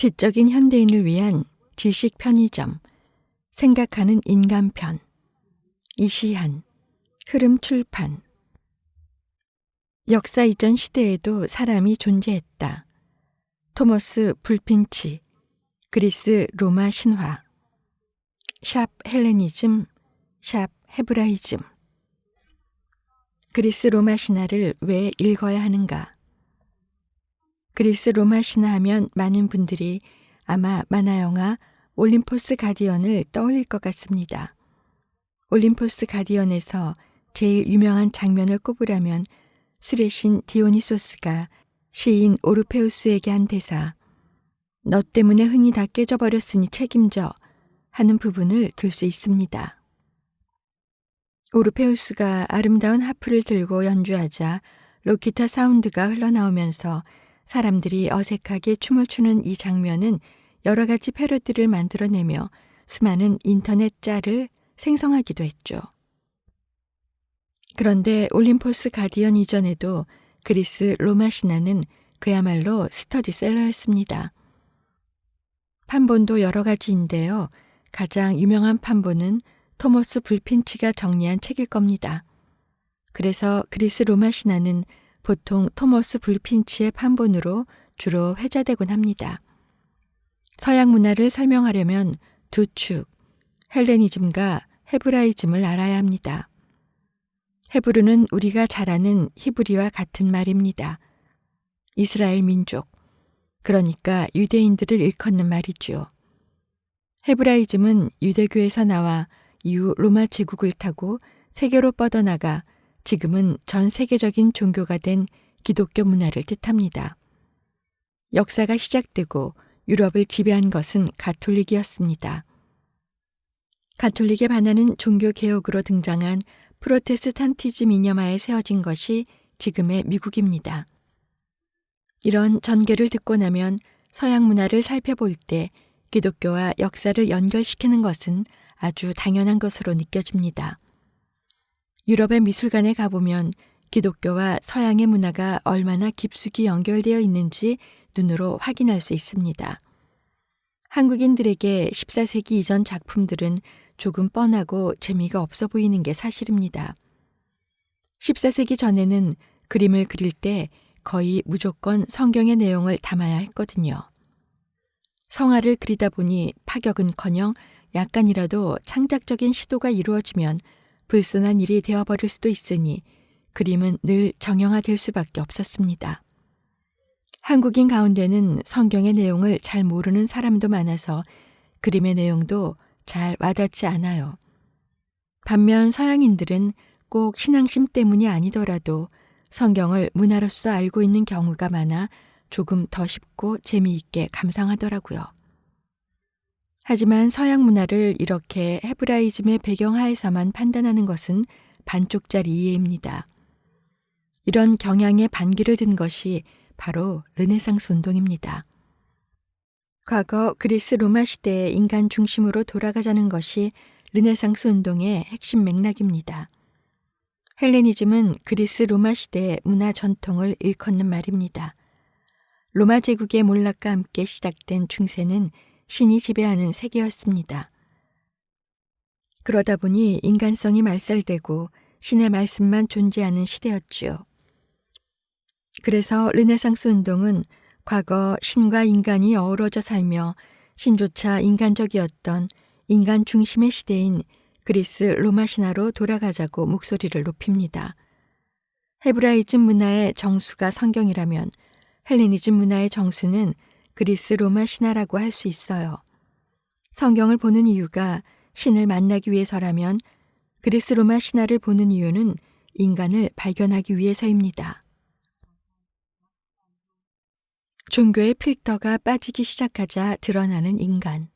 지적인 현대인을 위한 지식 편의점, 생각하는 인간편, 이시한, 흐름 출판. 역사 이전 시대에도 사람이 존재했다. 토머스 불핀치, 그리스 로마 신화, 샵 헬레니즘, 샵 헤브라이즘. 그리스 로마 신화를 왜 읽어야 하는가? 그리스 로마 신화 하면 많은 분들이 아마 만화 영화 올림포스 가디언을 떠올릴 것 같습니다. 올림포스 가디언에서 제일 유명한 장면을 꼽으려면 술의 신 디오니소스가 시인 오르페우스에게 한 대사 너 때문에 흥이 다 깨져버렸으니 책임져 하는 부분을 들 수 있습니다. 오르페우스가 아름다운 하프를 들고 연주하자 로키타 사운드가 흘러나오면서 사람들이 어색하게 춤을 추는 이 장면은 여러 가지 패러디를 만들어내며 수많은 인터넷 짤을 생성하기도 했죠. 그런데 올림포스 가디언 이전에도 그리스 로마 신화는 그야말로 스터디셀러였습니다. 판본도 여러 가지인데요. 가장 유명한 판본은 토머스 불핀치가 정리한 책일 겁니다. 그래서 그리스 로마 신화는 보통 토머스 불핀치의 판본으로 주로 회자되곤 합니다. 서양 문화를 설명하려면 두 축, 헬레니즘과 헤브라이즘을 알아야 합니다. 헤브르는 우리가 잘 아는 히브리와 같은 말입니다. 이스라엘 민족, 그러니까 유대인들을 일컫는 말이죠. 헤브라이즘은 유대교에서 나와 이후 로마 제국을 타고 세계로 뻗어나가 지금은 전 세계적인 종교가 된 기독교 문화를 뜻합니다. 역사가 시작되고 유럽을 지배한 것은 가톨릭이었습니다. 가톨릭에 반하는 종교 개혁으로 등장한 프로테스탄티즘 이념하에 세워진 것이 지금의 미국입니다. 이런 전개를 듣고 나면 서양 문화를 살펴볼 때 기독교와 역사를 연결시키는 것은 아주 당연한 것으로 느껴집니다. 유럽의 미술관에 가보면 기독교와 서양의 문화가 얼마나 깊숙이 연결되어 있는지 눈으로 확인할 수 있습니다. 한국인들에게 14세기 이전 작품들은 조금 뻔하고 재미가 없어 보이는 게 사실입니다. 14세기 전에는 그림을 그릴 때 거의 무조건 성경의 내용을 담아야 했거든요. 성화를 그리다 보니 파격은 커녕 약간이라도 창작적인 시도가 이루어지면 불순한 일이 되어버릴 수도 있으니 그림은 늘 정형화될 수밖에 없었습니다. 한국인 가운데는 성경의 내용을 잘 모르는 사람도 많아서 그림의 내용도 잘 와닿지 않아요. 반면 서양인들은 꼭 신앙심 때문이 아니더라도 성경을 문화로서 알고 있는 경우가 많아 조금 더 쉽고 재미있게 감상하더라고요. 하지만 서양 문화를 이렇게 헤브라이즘의 배경하에서만 판단하는 것은 반쪽짜리 이해입니다. 이런 경향에 반기를 든 것이 바로 르네상스 운동입니다. 과거 그리스 로마 시대의 인간 중심으로 돌아가자는 것이 르네상스 운동의 핵심 맥락입니다. 헬레니즘은 그리스 로마 시대의 문화 전통을 일컫는 말입니다. 로마 제국의 몰락과 함께 시작된 중세는 신이 지배하는 세계였습니다. 그러다 보니 인간성이 말살되고 신의 말씀만 존재하는 시대였지요. 그래서 르네상스 운동은 과거 신과 인간이 어우러져 살며 신조차 인간적이었던 인간 중심의 시대인 그리스 로마 신화로 돌아가자고 목소리를 높입니다. 헤브라이즘 문화의 정수가 성경이라면 헬레니즘 문화의 정수는 그리스 로마 신화라고 할 수 있어요. 성경을 보는 이유가 신을 만나기 위해서라면 그리스 로마 신화를 보는 이유는 인간을 발견하기 위해서입니다. 종교의 필터가 빠지기 시작하자 드러나는 인간.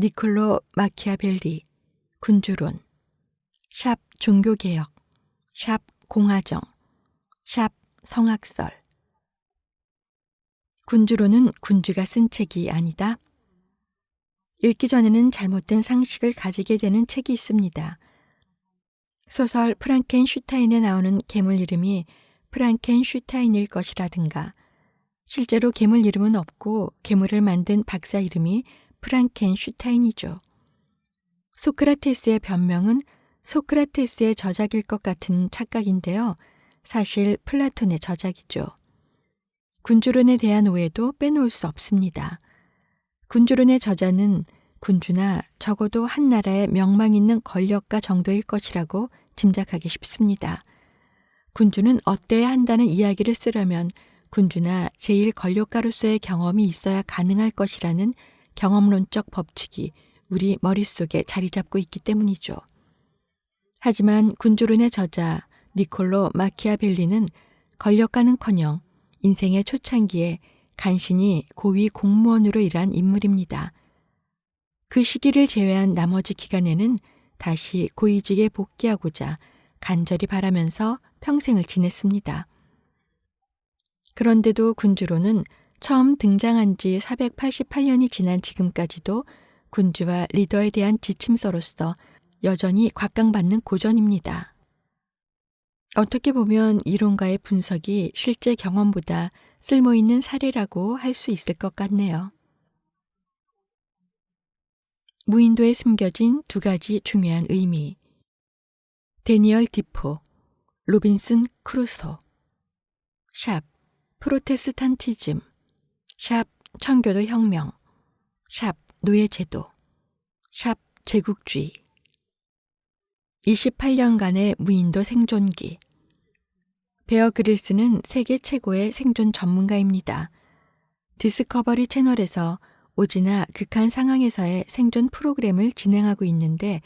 니콜로 마키아벨리, 군주론, 샵 종교개혁, 샵 공화정, 샵 성악설. 군주론은 군주가 쓴 책이 아니다. 읽기 전에는 잘못된 상식을 가지게 되는 책이 있습니다. 소설 프랑켄슈타인에 나오는 괴물 이름이 프랑켄슈타인일 것이라든가 실제로 괴물 이름은 없고 괴물을 만든 박사 이름이 프랑켄슈타인이죠. 소크라테스의 변명은 소크라테스의 저작일 것 같은 착각인데요. 사실 플라톤의 저작이죠. 군주론에 대한 오해도 빼놓을 수 없습니다. 군주론의 저자는 군주나 적어도 한 나라의 명망 있는 권력가 정도일 것이라고 짐작하기 쉽습니다. 군주는 어때야 한다는 이야기를 쓰려면 군주나 제일 권력가로서의 경험이 있어야 가능할 것이라는 경험론적 법칙이 우리 머릿속에 자리 잡고 있기 때문이죠. 하지만 군주론의 저자 니콜로 마키아벨리는 권력가는커녕 인생의 초창기에 간신히 고위 공무원으로 일한 인물입니다. 그 시기를 제외한 나머지 기간에는 다시 고위직에 복귀하고자 간절히 바라면서 평생을 지냈습니다. 그런데도 군주로는 처음 등장한 지 488년이 지난 지금까지도 군주와 리더에 대한 지침서로서 여전히 곽강받는 고전입니다. 어떻게 보면 이론가의 분석이 실제 경험보다 쓸모있는 사례라고 할 수 있을 것 같네요. 무인도에 숨겨진 두 가지 중요한 의미. 데니얼 디포, 로빈슨 크루소. 샵, 프로테스탄티즘. 샵, 청교도 혁명. 샵, 노예제도. 샵, 제국주의. 28년간의 무인도 생존기. 베어 그릴스는 세계 최고의 생존 전문가입니다. 디스커버리 채널에서 오지나 극한 상황에서의 생존 프로그램을 진행하고 있는데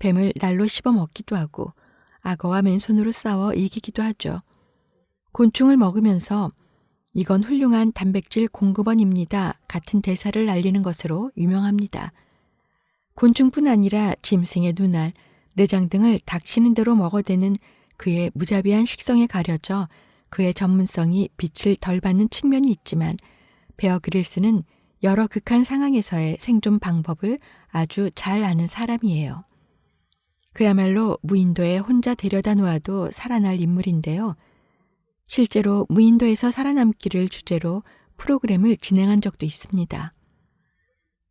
뱀을 날로 씹어 먹기도 하고 악어와 맨손으로 싸워 이기기도 하죠. 곤충을 먹으면서 이건 훌륭한 단백질 공급원입니다. 같은 대사를 날리는 것으로 유명합니다. 곤충뿐 아니라 짐승의 눈알, 내장 등을 닥치는 대로 먹어대는 그의 무자비한 식성에 가려져 그의 전문성이 빛을 덜 받는 측면이 있지만 베어 그릴스는 여러 극한 상황에서의 생존 방법을 아주 잘 아는 사람이에요. 그야말로 무인도에 혼자 데려다 놓아도 살아날 인물인데요. 실제로 무인도에서 살아남기를 주제로 프로그램을 진행한 적도 있습니다.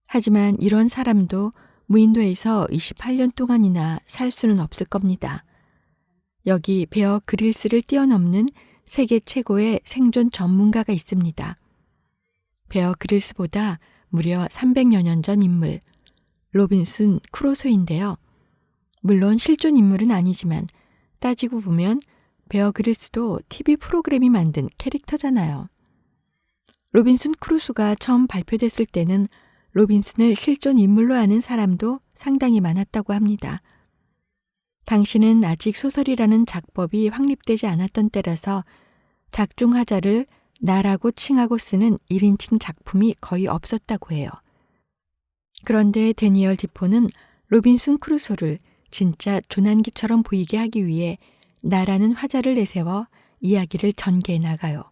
하지만 이런 사람도 무인도에서 28년 동안이나 살 수는 없을 겁니다. 여기 베어 그릴스를 뛰어넘는 세계 최고의 생존 전문가가 있습니다. 베어 그릴스보다 무려 300여 년 전 인물, 로빈슨 크로소인데요. 물론 실존 인물은 아니지만 따지고 보면 베어 그릴스도 TV 프로그램이 만든 캐릭터잖아요. 로빈슨 크루스가 처음 발표됐을 때는 로빈슨을 실존 인물로 아는 사람도 상당히 많았다고 합니다. 당시는 아직 소설이라는 작법이 확립되지 않았던 때라서 작중하자를 나라고 칭하고 쓰는 1인칭 작품이 거의 없었다고 해요. 그런데 데니얼 디포는 로빈슨 크루소를 진짜 조난기처럼 보이게 하기 위해 나라는 화자를 내세워 이야기를 전개해 나가요.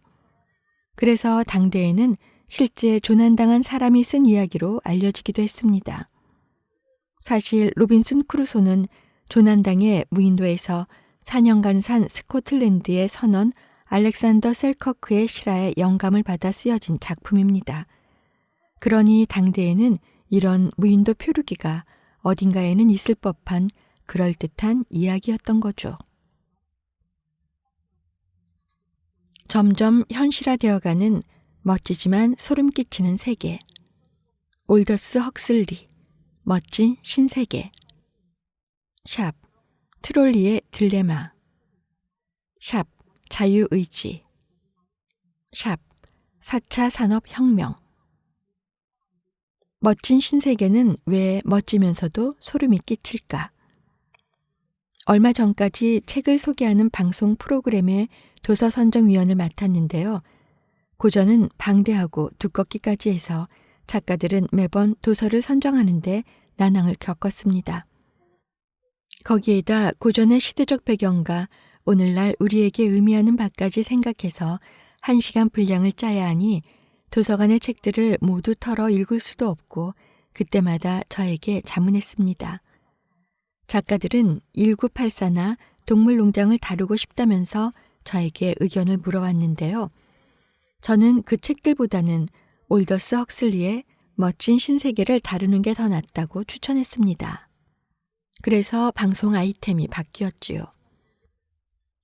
그래서 당대에는 실제 조난당한 사람이 쓴 이야기로 알려지기도 했습니다. 사실 로빈슨 크루소는 조난당의 무인도에서 4년간 산 스코틀랜드의 선원 알렉산더 셀커크의 실화에 영감을 받아 쓰여진 작품입니다. 그러니 당대에는 이런 무인도 표류기가 어딘가에는 있을 법한 그럴듯한 이야기였던 거죠. 점점 현실화되어가는 멋지지만 소름 끼치는 세계. 올더스 헉슬리. 멋진 신세계. 샵. 트롤리의 딜레마. 샵. 자유의지. 샵 4차 산업혁명. 멋진 신세계는 왜 멋지면서도 소름이 끼칠까? 얼마 전까지 책을 소개하는 방송 프로그램의 도서 선정위원을 맡았는데요. 고전은 방대하고 두껍기까지 해서 작가들은 매번 도서를 선정하는데 난항을 겪었습니다. 거기에다 고전의 시대적 배경과 오늘날 우리에게 의미하는 바까지 생각해서 한 시간 분량을 짜야 하니 도서관의 책들을 모두 털어 읽을 수도 없고 그때마다 저에게 자문했습니다. 작가들은 1984나 동물농장을 다루고 싶다면서 저에게 의견을 물어왔는데요. 저는 그 책들보다는 올더스 헉슬리의 멋진 신세계를 다루는 게 더 낫다고 추천했습니다. 그래서 방송 아이템이 바뀌었지요.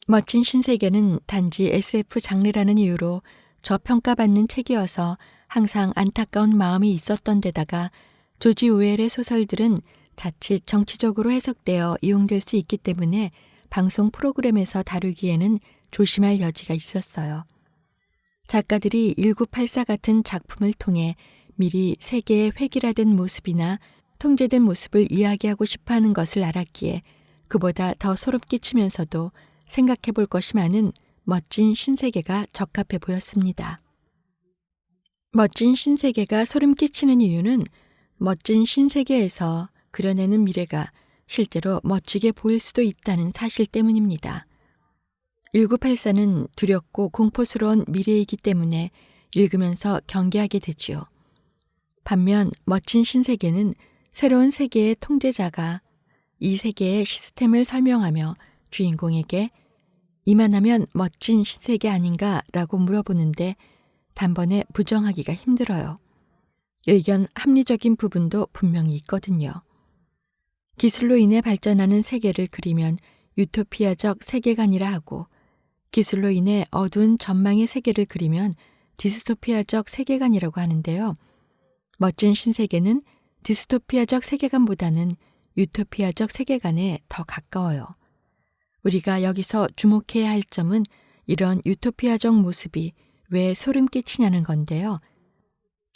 멋진 신세계는 단지 SF 장르라는 이유로 저평가받는 책이어서 항상 안타까운 마음이 있었던 데다가 조지 오웰의 소설들은 자칫 정치적으로 해석되어 이용될 수 있기 때문에 방송 프로그램에서 다루기에는 조심할 여지가 있었어요. 작가들이 1984 같은 작품을 통해 미리 세계의 획일화된 모습이나 통제된 모습을 이야기하고 싶어 하는 것을 알았기에 그보다 더 소름 끼치면서도 생각해 볼 것이 많은 멋진 신세계가 적합해 보였습니다. 멋진 신세계가 소름 끼치는 이유는 멋진 신세계에서 그려내는 미래가 실제로 멋지게 보일 수도 있다는 사실 때문입니다. 1984는 두렵고 공포스러운 미래이기 때문에 읽으면서 경계하게 되지요. 반면 멋진 신세계는 새로운 세계의 통제자가 이 세계의 시스템을 설명하며 주인공에게 이만하면 멋진 신세계 아닌가 라고 물어보는데 단번에 부정하기가 힘들어요. 의견 합리적인 부분도 분명히 있거든요. 기술로 인해 발전하는 세계를 그리면 유토피아적 세계관이라 하고 기술로 인해 어두운 전망의 세계를 그리면 디스토피아적 세계관이라고 하는데요. 멋진 신세계는 디스토피아적 세계관보다는 유토피아적 세계관에 더 가까워요. 우리가 여기서 주목해야 할 점은 이런 유토피아적 모습이 왜 소름 끼치냐는 건데요.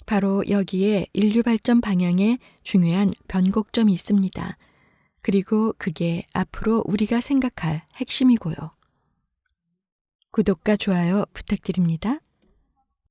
바로 여기에 인류 발전 방향에 중요한 변곡점이 있습니다. 그리고 그게 앞으로 우리가 생각할 핵심이고요. 구독과 좋아요 부탁드립니다.